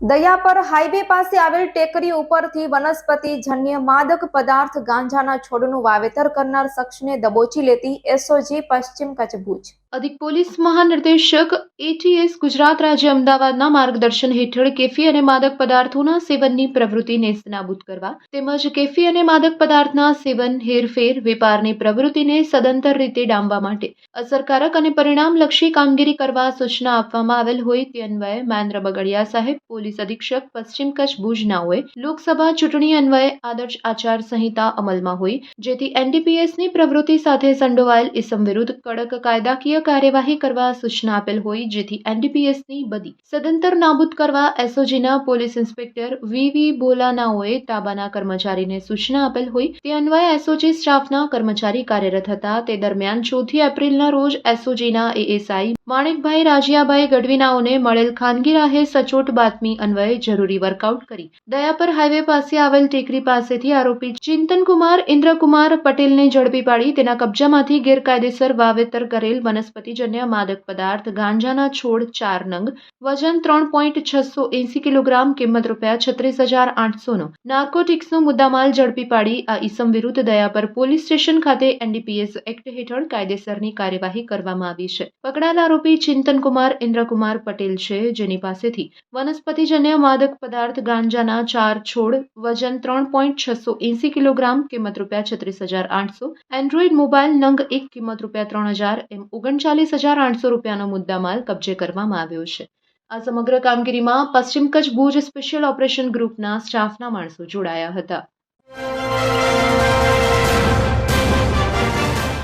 Dayapar highway પાસે આવેલ ટેકરી ઉપરથી વનસ્પતિ જન્ય માદક પદાર્થ ગાંજાના છોડનું વાવેતર કરનાર શખ્સને દબોચી લેતી એસઓજી પશ્ચિમ કચ્છ ભુજ. અધિક પોલીસ મહાનિર્દેશક એટીએસ ગુજરાત રાજ્ય અમદાવાદના માર્ગદર્શન હેઠળ કેફી અને માદક પદાર્થોના સેવનની પ્રવૃત્તિ નેસ્તનાબૂદ કરવા તેમજ કેફી અને માદક પદાર્થના સેવન, હેરફેર, વેપારની પ્રવૃત્તિને સદંતર રીતે ડામવા માટે અસરકારક અને પરિણામલક્ષી કામગીરી કરવા સૂચના આપવામાં આવેલ હોય તે અન્વયે મહેન્દ્ર બગડિયા સાહેબ, પોલીસ અધિક્ષક, પશ્ચિમ કચ્છ ભુજનાઓએ લોકસભા ચૂંટણી અન્વયે આદર્શ આચાર સંહિતા અમલમાં હોય, જેથી એનડીપીએસની પ્રવૃત્તિ સાથે સંડોવાયેલ ઇસમ વિરુદ્ધ કડક કાયદાકીય કાર્યવાહી કરવા સૂચના આપેલ હોય, જેથી એનડીપીએસની બદી. સદંતર નાબૂદ કરવા એસઓજીના પોલીસ ઇન્સ્પેક્ટર વીવી બોલાનાઓએ તાબાના કર્મચારીને સૂચના આપેલ હોય, તે અન્વયે એસઓજી સ્ટાફના કર્મચારી કાર્યરત હતા. તે દરમિયાન ચોથી એપ્રિલના રોજ એસઓજીના એએસઆઈ માણેકભાઈ રાજીયાભાઈ ગઢવીનાઓને મળેલ ખાનગી રાહે સચોટ બાતમી અન્વયે જરૂરી વર્કઆઉટ કરી. દયાપર હાઈવે પાસે આવેલ ટેકરી પાસેથી આરોપી ચિંતનકુમાર ઇન્દ્રકુમાર પટેલને ઝડપી પાડી, તેના કબજામાંથી ગેરકાયદેસર વાવેતર કરેલ વનસ્પતિજન્ય માદક પદાર્થ ગાંજાના છોડ ચાર નંગ વજન ત્રણ પોઈન્ટ છસો એંસી કિલોગ્રામ, કિંમત રૂપિયા છત્રીસ હજાર આઠસોનો. નાર્કોટિક્સનો મુદ્દામાલ ઝડપી પાડી આ ઈસમ વિરુદ્ધ દયાપર પોલીસ સ્ટેશન ખાતે એનડીપીએસ એક્ટ હેઠળ કાયદેસરની કાર્યવાહી કરવામાં આવી છે. પકડાયેલા આરોપી ચિંતનકુમાર, ઇન્દ્રકુમાર પટેલ છે, જેની પાસેથી વનસ્પતિજન્ય માદક પદાર્થ ગાંજાના ચાર છોડ, વજન ત્રણ પોઈન્ટ છસો એંસી કિલોગ્રામ, કિંમત રૂપિયા છત્રીસ હજાર આઠસો એન્ડ્રોઈડ મોબાઈલ નંગ એક, કિંમત રૂપિયા ત્રણ હજાર એમ ઓગણચાલીસ હજાર આઠસો રૂપિયાનો મુદ્દામાલ કબજે કરવામાં આવ્યો છે. આ સમગ્ર કામગીરીમાં પશ્ચિમ કચ્છ ભુજ સ્પેશિયલ ઓપરેશન ગ્રુપના સ્ટાફના માણસો જોડાયા હતા.